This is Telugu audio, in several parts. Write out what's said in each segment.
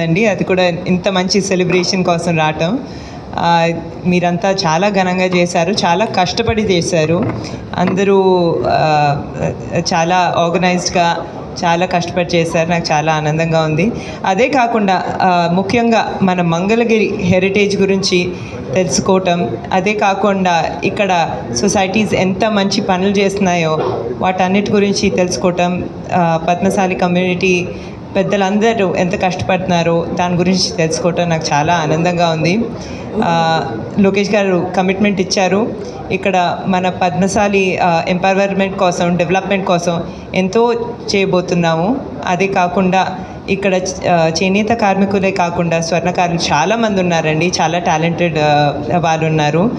ఉందండి. అది కూడా ఇంత మంచి సెలబ్రేషన్ కోసం రావటం. మీరంతా చాలా ఘనంగా చేశారు. చాలా కష్టపడి చేశారు. అందరూ చాలా ఆర్గనైజ్డ్గా చాలా కష్టపడి చేశారు. నాకు చాలా ఆనందంగా ఉంది. అదే కాకుండా ముఖ్యంగా మన మంగళగిరి హెరిటేజ్ గురించి తెలుసుకోవటం. అదే కాకుండా ఇక్కడ సొసైటీస్ ఎంత మంచి పనులు చేస్తున్నాయో వాటన్నిటి గురించి తెలుసుకోవటం. పద్మశాలి కమ్యూనిటీ పెద్దలందరూ ఎంత కష్టపడుతున్నారో దాని గురించి తెలుసుకోవటం నాకు చాలా ఆనందంగా ఉంది. లోకేష్ గారు కమిట్మెంట్ ఇచ్చారు. ఇక్కడ మన పద్మశాలి ఎంపవర్మెంట్ కోసం డెవలప్మెంట్ కోసం ఎంతో చేయబోతున్నాము. అదే కాకుండా ఇక్కడ చేనేత కార్మికులే కాకుండా స్వర్ణకారులు చాలామంది ఉన్నారండి. చాలా టాలెంటెడ్ వాళ్ళు ఉన్నారు.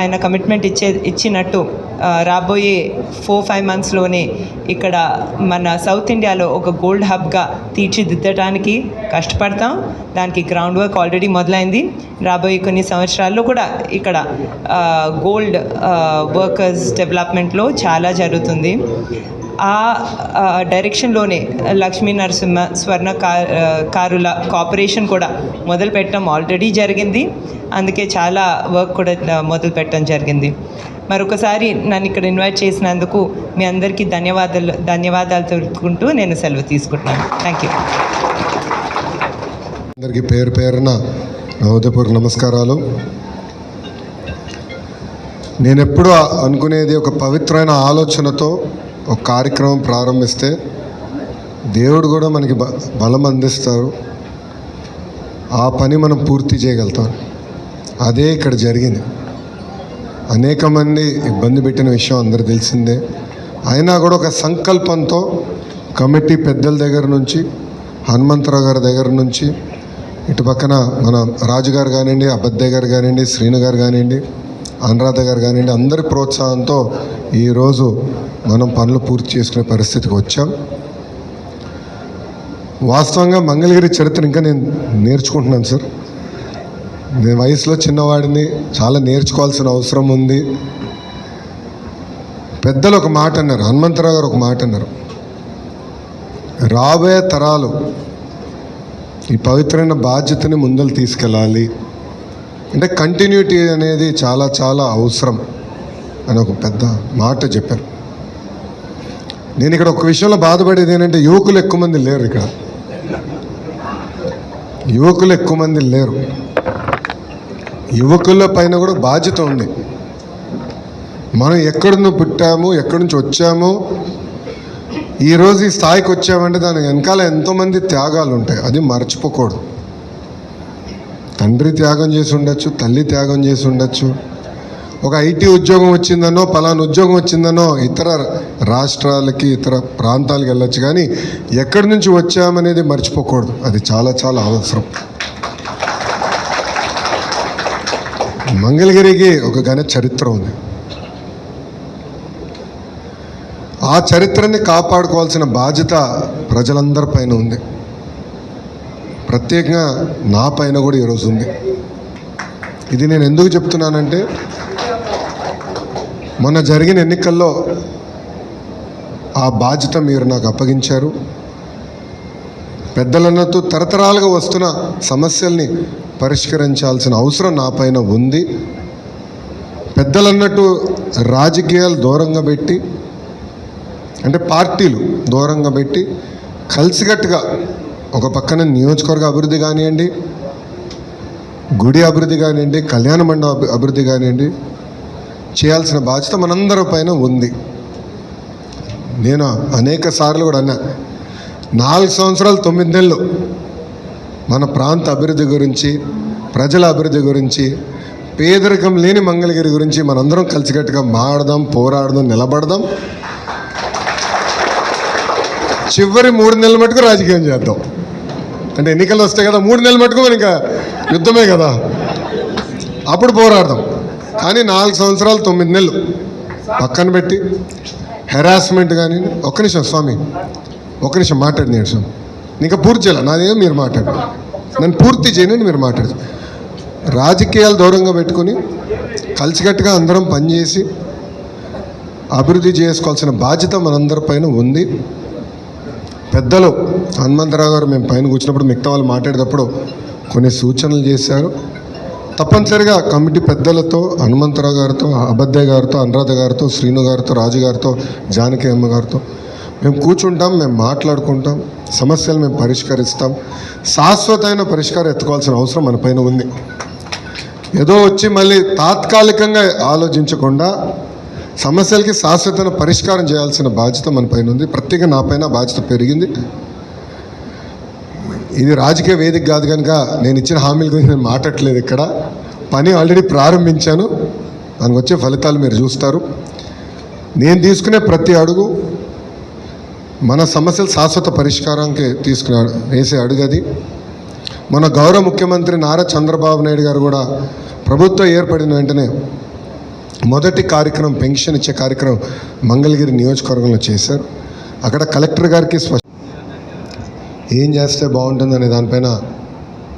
ఆయన కమిట్మెంట్ ఇచ్చే ఇచ్చినట్టు రాబోయే ఫోర్ ఫైవ్ మంత్స్లోనే ఇక్కడ మన సౌత్ ఇండియాలో ఒక గోల్డ్ హబ్గా తీర్చిదిద్దడానికి కష్టపడతాం. దానికి గ్రౌండ్ వర్క్ ఆల్రెడీ మొదలైంది. రాబోయే కొన్ని సంవత్సరాల్లో కూడా ఇక్కడ గోల్డ్ వర్కర్స్ డెవలప్మెంట్లో చాలా జరుగుతుంది. ఆ డైరెక్షన్లోనే లక్ష్మీ నరసింహ స్వర్ణ కారుల కార్పొరేషన్ కూడా మొదలు పెట్టడం ఆల్రెడీ జరిగింది. అందుకే చాలా వర్క్ కూడా మొదలు పెట్టడం జరిగింది. మరొకసారి నన్ను ఇక్కడ ఇన్వైట్ చేసినందుకు మీ అందరికీ ధన్యవాదాలు ధన్యవాదాలు తెలుపుకుంటూ నేను సెలవు తీసుకుంటున్నాను. థ్యాంక్ యూ అందరికీ పేరు పేరున నా నమస్కారాలు. నేను ఎప్పుడూ అనుకునేది ఒక పవిత్రమైన ఆలోచనతో ఒక కార్యక్రమం ప్రారంభిస్తే దేవుడు కూడా మనకి బ బలం అందిస్తారు. ఆ పని మనం పూర్తి చేయగలుగుతాం. అదే ఇక్కడ జరిగింది. అనేక మంది ఇబ్బంది పెట్టిన విషయం అందరు తెలిసిందే. అయినా కూడా ఒక సంకల్పంతో కమిటీ పెద్దల దగ్గర నుంచి హనుమంతరావు గారి దగ్గర నుంచి ఇటు పక్కన మన రాజుగారు కానివ్వండి అబద్దయ్య గారు కానివ్వండి శ్రీను గారు కానివ్వండి అనురాధ గారు కానివ్వండి అందరి ప్రోత్సాహంతో ఈరోజు మనం పనులు పూర్తి చేసుకునే పరిస్థితికి వచ్చాం. వాస్తవంగా మంగళగిరి చరిత్ర ఇంకా నేను నేర్చుకుంటున్నాను సార్. నేను వయసులో చిన్నవాడిని చాలా నేర్చుకోవాల్సిన అవసరం ఉంది. పెద్దలు ఒక మాట అన్నారు హనుమంతరావు గారు ఒక మాట అన్నారు రాబోయే తరాలు ఈ పవిత్రమైన బాధ్యతని ముందలు తీసుకెళ్ళాలి. అంటే కంటిన్యూటీ అనేది చాలా చాలా అవసరం అని ఒక పెద్ద మాట చెప్పారు. నేను ఇక్కడ ఒక విషయంలో బాధపడేది ఏంటంటే యువకులు ఎక్కువ మంది లేరు ఇక్కడ. యువకులు ఎక్కువ మంది లేరు. యువకుల పైన కూడా బాధ్యత ఉంది. మనం ఎక్కడి నుంచి పుట్టాము ఎక్కడి నుంచి వచ్చాము ఈరోజు ఈ స్థాయికి వచ్చామంటే దాని వెనకాల ఎంతోమంది త్యాగాలు ఉంటాయి. అది మర్చిపోకూడదు. తండ్రి త్యాగం చేసి ఉండొచ్చు తల్లి త్యాగం చేసి ఉండొచ్చు. ఒక ఐటీ ఉద్యోగం వచ్చిందనో పలానా ఉద్యోగం వచ్చిందనో ఇతర రాష్ట్రాలకి ఇతర ప్రాంతాలకు వెళ్ళొచ్చు. కానీ ఎక్కడి నుంచి వచ్చామనేది మర్చిపోకూడదు. అది చాలా చాలా అవసరం. మంగళగిరికి ఒక ఘన చరిత్ర ఉంది. ఆ చరిత్రని కాపాడుకోవాల్సిన బాధ్యత ప్రజలందరి పైన ఉంది. ప్రత్యేకంగా నా పైన కూడా ఈరోజు ఉంది. ఇది నేను ఎందుకు చెప్తున్నానంటే మొన్న జరిగిన ఎన్నికల్లో ఆ బాధ్యత మీరు నాకు అప్పగించారు. పెద్దలన్నట్టు తరతరాలుగా వస్తున్న సమస్యల్ని పరిష్కరించాల్సిన అవసరం నా పైన ఉంది. పెద్దలన్నట్టు రాజకీయాలు దూరంగా పెట్టి అంటే పార్టీలు దూరంగా పెట్టి కలిసికట్టుగా ఒక పక్కన నియోజకవర్గ అభివృద్ధి కానివ్వండి గుడి అభివృద్ధి కానివ్వండి కళ్యాణ మండప అభి- అభివృద్ధి కానివ్వండి చేయాల్సిన బాధ్యత మనందరి పైన ఉంది. నేను అనేక సార్లు కూడా అన్నా నాలుగు సంవత్సరాలు తొమ్మిది నెలలు మన ప్రాంత అభివృద్ధి గురించి ప్రజల అభివృద్ధి గురించి పేదరికం లేని మంగళగిరి గురించి మనందరం కలిసికట్టుగా మాడదాం పోరాడదాం నిలబడదాం. చివరి మూడు నెలల మటుకు రాజకీయం చేద్దాం. అంటే ఎన్నికలు వస్తాయి కదా మూడు నెలల మటుకు మనం ఇంకా యుద్ధమే కదా. అప్పుడు పోరాడదాం. కానీ నాలుగు సంవత్సరాలు తొమ్మిది నెలలు పక్కన పెట్టి హెరాస్మెంట్ కానీ ఒక్క నిమిషం స్వామి ఒక్క నిమిషం మాట్లాడి స్వామి. ఇంకా పూర్తి చేయాలి? నాదేమో మీరు మాట్లాడు నన్ను పూర్తి చేయనండి మీరు మాట్లాడు రాజకీయాలు దూరంగా పెట్టుకొని కలిసికట్టుగా అందరం పనిచేసి అభివృద్ధి చేసుకోవాల్సిన బాధ్యత మనందరి పైన ఉంది. పెద్దలు హనుమంతరావు గారు మేము పైన కూర్చున్నప్పుడు మిగతా వాళ్ళు మాట్లాడేటప్పుడు కొన్ని సూచనలు చేశారు. తప్పనిసరిగా కమిటీ పెద్దలతో హనుమంతరావు గారితో అబద్దయ్య గారితో అనురాధ గారితో శ్రీను గారితో రాజు గారితో జానకి అమ్మ గారితో మేము కూర్చుంటాం మేము మాట్లాడుకుంటాం సమస్యలు మేము పరిష్కరిస్తాం. శాశ్వతమైన పరిష్కారం ఎత్తుకోవాల్సిన అవసరం మన పైన ఉంది. ఏదో వచ్చి మళ్ళీ తాత్కాలికంగా ఆలోచించకుండా సమస్యలకి శాశ్వతమైన పరిష్కారం చేయాల్సిన బాధ్యత మన పైన ఉంది. ప్రత్యేక నా పైన బాధ్యత పెరిగింది. ఇది రాజకీయ వేదిక కాదు కనుక నేను ఇచ్చిన హామీల గురించి నేను మాట్లాడలేదు ఇక్కడ. పని ఆల్రెడీ ప్రారంభించాను. దానికి వచ్చే ఫలితాలు మీరు చూస్తారు. నేను తీసుకునే ప్రతి అడుగు మన సమస్యల శాశ్వత పరిష్కారానికి తీసుకునే వేసే అడుగు అది. మన గౌరవ ముఖ్యమంత్రి నారా చంద్రబాబు నాయుడు గారు కూడా ప్రభుత్వం ఏర్పడిన వెంటనే మొదటి కార్యక్రమం పెన్షన్ ఇచ్చే కార్యక్రమం మంగళగిరి నియోజకవర్గంలో చేశారు. అక్కడ కలెక్టర్ గారికి స్పష్ట ఏం చేస్తే బాగుంటుందనే దానిపైన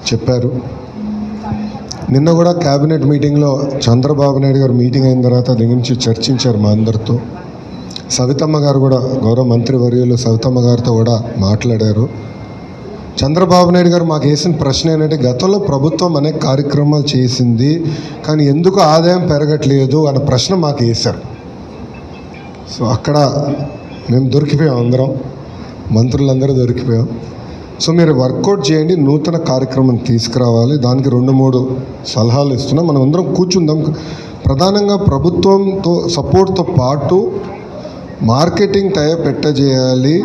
చెప్పారు. నిన్న కూడా క్యాబినెట్ మీటింగ్లో చంద్రబాబు నాయుడు గారు మీటింగ్ అయిన తర్వాత దీని గురించి చర్చించారు మా అందరితో. సవితమ్మ గారు కూడా గౌరవ మంత్రి వర్యులు సవితమ్మ గారితో కూడా మాట్లాడారు. చంద్రబాబు నాయుడు గారు మాకు వేసిన ప్రశ్న ఏంటంటే గతంలో ప్రభుత్వం అనేక కార్యక్రమాలు చేసింది కానీ ఎందుకు ఆదాయం పెరగట్లేదు? అన్న ప్రశ్న మాకు వేశారు. సో అక్కడ మేము దొరికిపోయాం అందరం. మంత్రులందరూ దొరికిపోయాం. సో మీరు వర్కౌట్ చేయండి నూతన కార్యక్రమం తీసుకురావాలి. దానికి రెండు మూడు సలహాలు ఇస్తున్నాం. మనం అందరం కూర్చుందాం. ప్రధానంగా ప్రభుత్వంతో సపోర్ట్తో పాటు మార్కెటింగ్ టైప్ పెట్టజేయాలి.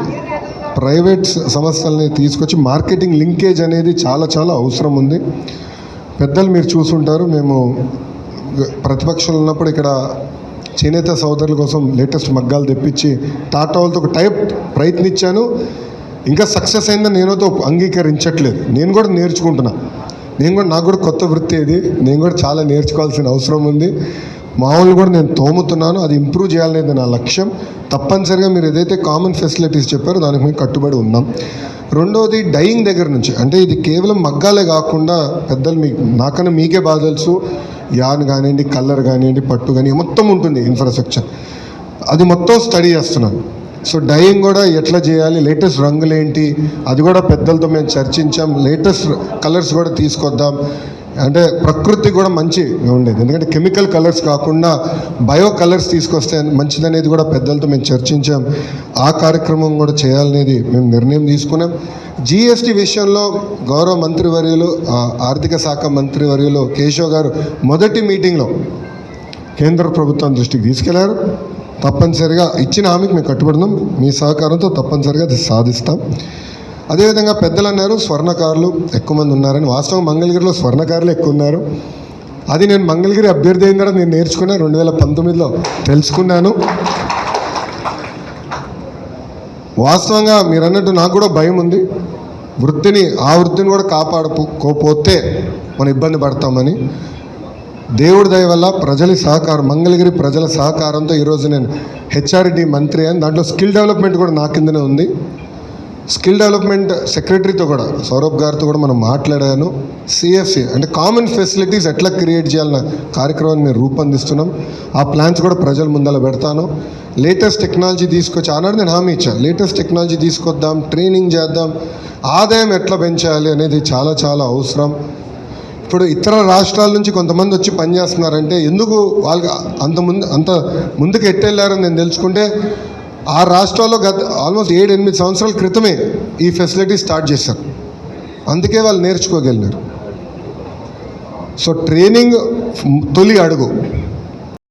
ప్రైవేట్ సంస్థల్ని తీసుకొచ్చి మార్కెటింగ్ లింకేజ్ అనేది చాలా చాలా అవసరం ఉంది. పెద్దలు మీరు చూసుంటారు మేము ప్రతిపక్షంలో ఉన్నప్పుడు ఇక్కడ చేనేత సోదరుల కోసం లేటెస్ట్ మగ్గాలు తెప్పించి టాటా వాళ్ళతో ఒక టైప్ ప్రయత్నించాను. ఇంకా సక్సెస్ అయిందని నేనుతో అంగీకరించట్లేదు. నేను కూడా నేర్చుకుంటున్నా. నేను కూడా నాకు కూడా కొత్త వృత్తి ఇది. నేను కూడా చాలా నేర్చుకోవాల్సిన అవసరం ఉంది. మామూలు కూడా నేను తోముతున్నాను అది ఇంప్రూవ్ చేయాలనేది నా లక్ష్యం. తప్పనిసరిగా మీరు ఏదైతే కామన్ ఫెసిలిటీస్ చెప్పారో దానికి మేము కట్టుబడి ఉన్నాం. రెండవది డైయింగ్ దగ్గర నుంచి అంటే ఇది కేవలం మగ్గాలే కాకుండా పెద్దలు మీకు నాకన్నా మీకే బాగా తెలుసు. యాన్ కానివ్వండి కలర్ కానివ్వండి పట్టు కానీ మొత్తం ఉంటుంది ఇన్ఫ్రాస్ట్రక్చర్ అది మొత్తం స్టడీ చేస్తున్నాను. సో డైయింగ్ కూడా ఎట్లా చేయాలి లేటెస్ట్ రంగులు ఏంటి అది కూడా పెద్దలతో మేము చర్చించాం. లేటెస్ట్ కలర్స్ కూడా తీసుకొద్దాం. అంటే ప్రకృతి కూడా మంచి ఉండేది. ఎందుకంటే కెమికల్ కలర్స్ కాకుండా బయో కలర్స్ తీసుకొస్తే మంచిదనేది కూడా పెద్దలతో మేము చర్చించాం. ఆ కార్యక్రమం కూడా చేయాలనేది మేము నిర్ణయం తీసుకున్నాం. జిఎస్టీ విషయంలో గౌరవ మంత్రివర్యులు వర్యులు ఆర్థిక శాఖ మంత్రివర్యులు కేశవ్ గారు మొదటి మీటింగ్లో కేంద్ర ప్రభుత్వం దృష్టికి తీసుకెళ్ళారు. తప్పనిసరిగా ఇచ్చిన హామీకి మేము కట్టుబడినాం మీ సహకారంతో తప్పనిసరిగా అది సాధిస్తాం. అదేవిధంగా పెద్దలు అన్నారు స్వర్ణకారులు ఎక్కువ మంది ఉన్నారని. వాస్తవం మంగళగిరిలో స్వర్ణకారులు ఎక్కువ ఉన్నారు. అది నేను మంగళగిరి అభ్యర్థి అయిన తర్వాత నేను నేర్చుకున్నా రెండు వేల పంతొమ్మిదిలో తెలుసుకున్నాను. వాస్తవంగా మీరు అన్నట్టు నాకు కూడా భయం ఉంది. వృత్తిని ఆ వృత్తిని కూడా కాపాడుకోపోతే మనం ఇబ్బంది పడతామని. దేవుడి దయ వల్ల ప్రజల సహకారం మంగళగిరి ప్రజల సహకారంతో ఈరోజు నేను హెచ్ఆర్డి మంత్రి అని దాంట్లో స్కిల్ డెవలప్మెంట్ కూడా నా కిందనే ఉంది. స్కిల్ డెవలప్మెంట్ సెక్రటరీతో కూడా సౌరభ్ గారితో కూడా మనం మాట్లాడాను. సిఎఫ్సి అంటే కామన్ ఫెసిలిటీస్ ఎట్లా క్రియేట్ చేయాలన్న కార్యక్రమాన్ని మేము రూపొందిస్తున్నాం. ఆ ప్లాన్స్ కూడా ప్రజల ముందర పెడతాను. లేటెస్ట్ టెక్నాలజీ తీసుకొచ్చి ఆనాడు నేను హామీ ఇచ్చాను లేటెస్ట్ టెక్నాలజీ తీసుకొద్దాం ట్రైనింగ్ చేద్దాం ఆదాయం ఎట్లా పెంచాలి అనేది చాలా చాలా అవసరం. ఇప్పుడు ఇతర రాష్ట్రాల నుంచి కొంతమంది వచ్చి పనిచేస్తున్నారంటే ఎందుకు వాళ్ళకి అంత ముందు అంత ముందుకు ఎట్టెళ్ళారని నేను తెలుసుకుంటే ఆ రాష్ట్రాల్లో గత ఆల్మోస్ట్ ఏడు ఎనిమిది సంవత్సరాల క్రితమే ఈ ఫెసిలిటీ స్టార్ట్ చేశారు. అందుకే వాళ్ళు నేర్చుకోగలిగినారు. సో ట్రైనింగ్ తొలి అడుగు.